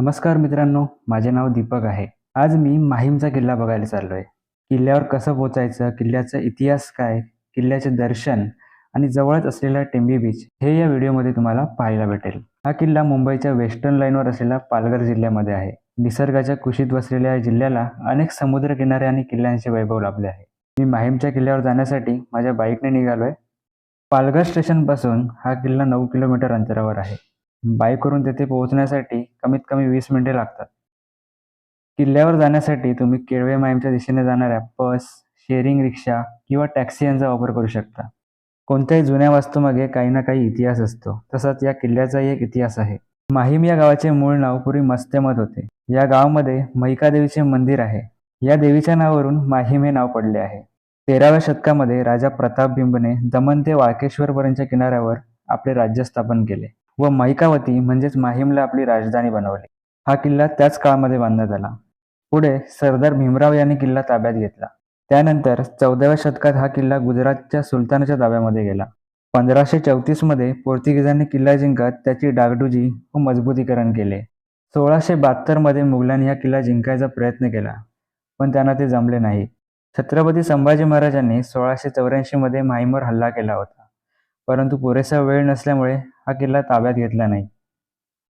नमस्कार मित्रांनो माझे नाव दीपक आहे. आज मी माहीमचा किल्ला बघायला चाललो आहे किल्ल्यावर कसं पोचायचं किल्ल्याचा इतिहास काय किल्ल्याचे दर्शन आणि जवळच असलेला टेंबी बीच हे या व्हिडिओमध्ये तुम्हाला पाहायला भेटेल. हा किल्ला मुंबईच्या वेस्टर्न लाईनवर असलेला पालघर जिल्ह्यामध्ये आहे. निसर्गाच्या कुशीत वसलेल्या या जिल्ह्याला अनेक समुद्रकिनारे आणि किल्ल्यांचे वैभव लाभले आहे. मी माहीमच्या किल्ल्यावर जाण्यासाठी माझ्या बाईकने निघालो आहे पालघर स्टेशनपासून हा किल्ला नऊ किलोमीटर अंतरावर आहे. बाईकवरून तेथे पोहोचण्यासाठी कमीत कमी वीस मिनिटे लागतात. किल्ल्यावर जाण्यासाठी तुम्ही केळवे माहीमच्या दिशेने जाणाऱ्या बस शेअरिंग रिक्षा किंवा टॅक्सी यांचा वापर करू शकता. कोणत्याही जुन्या वास्तूमागे काही ना काही इतिहास असतो. तसाच या किल्ल्याचाही एक इतिहास आहे. माहीम या गावाचे मूळ नाव पूर्वी मस्तेमत होते. या गावामध्ये महिका देवीचे मंदिर आहे. या देवीच्या नावावरून माहीम हे नाव पडले आहे. तेराव्या शतकामध्ये राजा प्रताप बिंबने दमन ते वाळकेश्वरपर्यंतच्या किनाऱ्यावर आपले राज्य स्थापन केले. व मैकावती म्हणजेच माहीमला आपली राजधानी बनवली. हा किल्ला त्याच काळामध्ये बांधण्यात आला. पुढे सरदार भीमराव यांनी किल्ला ताब्यात घेतला. त्यानंतर चौदाव्या शतकात हा किल्ला गुजरातच्या सुलतानाच्या ताब्यामध्ये गेला. पंधराशे चौतीसमध्ये पोर्तुगीजांनी किल्ला जिंकत त्याची डागडुजी व मजबूतीकरण केले. सोळाशे बहात्तरमध्ये मुघलांनी हा किल्ला जिंकायचा प्रयत्न केला पण त्यांना ते जमले नाही. छत्रपती संभाजी महाराजांनी सोळाशे चौऱ्याऐंशी मध्ये माहीमवर हल्ला केला होता. परंतु पुरेसा वेळ नसल्यामुळे हा किल्ला ताब्यात घेतला नाही.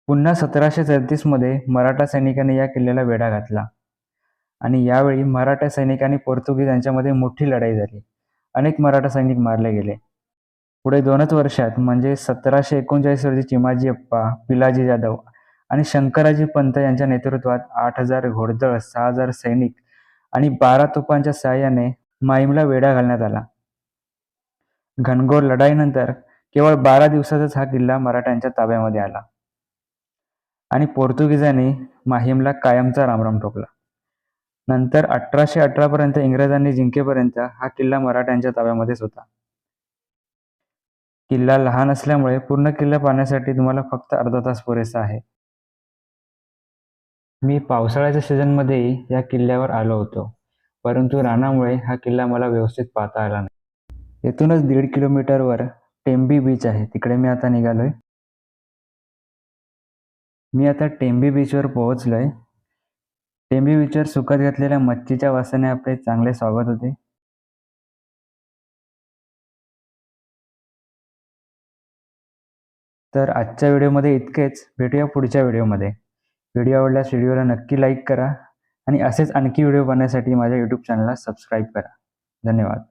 पुन्हा सतराशे सदतीसमध्ये मराठा सैनिकांनी या किल्ल्याला वेढा घातला. आणि यावेळी मराठा सैनिकांनी पोर्तुगीज यांच्यामध्ये मोठी लढाई झाली. अनेक मराठा सैनिक मारले गेले. पुढे दोनच वर्षात म्हणजे सतराशे एकोणचाळीस रोजी चिमाजी अप्पा पिलाजी जाधव आणि शंकराजी पंत यांच्या नेतृत्वात आठ हजार घोडदळ सहा हजार सैनिक आणि बारा तोफांच्या सहाय्याने माईमला वेढा घालण्यात आला. घनघोर लढाईनंतर केवळ बारा दिवसातच हा किल्ला मराठ्यांच्या ताब्यामध्ये आला. आणि पोर्तुगीजांनी माहीमला कायमचा रामराम ठोकला. नंतर अठराशे अठरा पर्यंत इंग्रजांनी जिंकेपर्यंत हा किल्ला मराठ्यांच्या ताब्यामध्येच होता. किल्ला लहान असल्यामुळे पूर्ण किल्ला पाहण्यासाठी तुम्हाला फक्त अर्धा तास पुरेसा आहे. मी पावसाळ्याच्या सीझनमध्येही या किल्ल्यावर आलो होतो परंतु रानामुळे हा किल्ला मला व्यवस्थित पाहता आला नाही. येथूनच दीड किलोमीटरवर टेंबी बीच आहे. तिकडे मी आता निघालोय. मी आता टेंबी बीचवर पोहोचलोय. टेंबी बीचवर सुकत घातलेल्या मच्छीच्या वासाने आपले चांगले स्वागत होते. तर आजच्या व्हिडिओमध्ये इतकेच. भेटूया पुढच्या व्हिडिओमध्ये. व्हिडिओ आवडल्यास व्हिडिओला नक्की लाईक करा आणि असेच आणखी व्हिडिओ बनण्यासाठी माझ्या यूट्यूब चॅनलला सबस्क्राईब करा. धन्यवाद.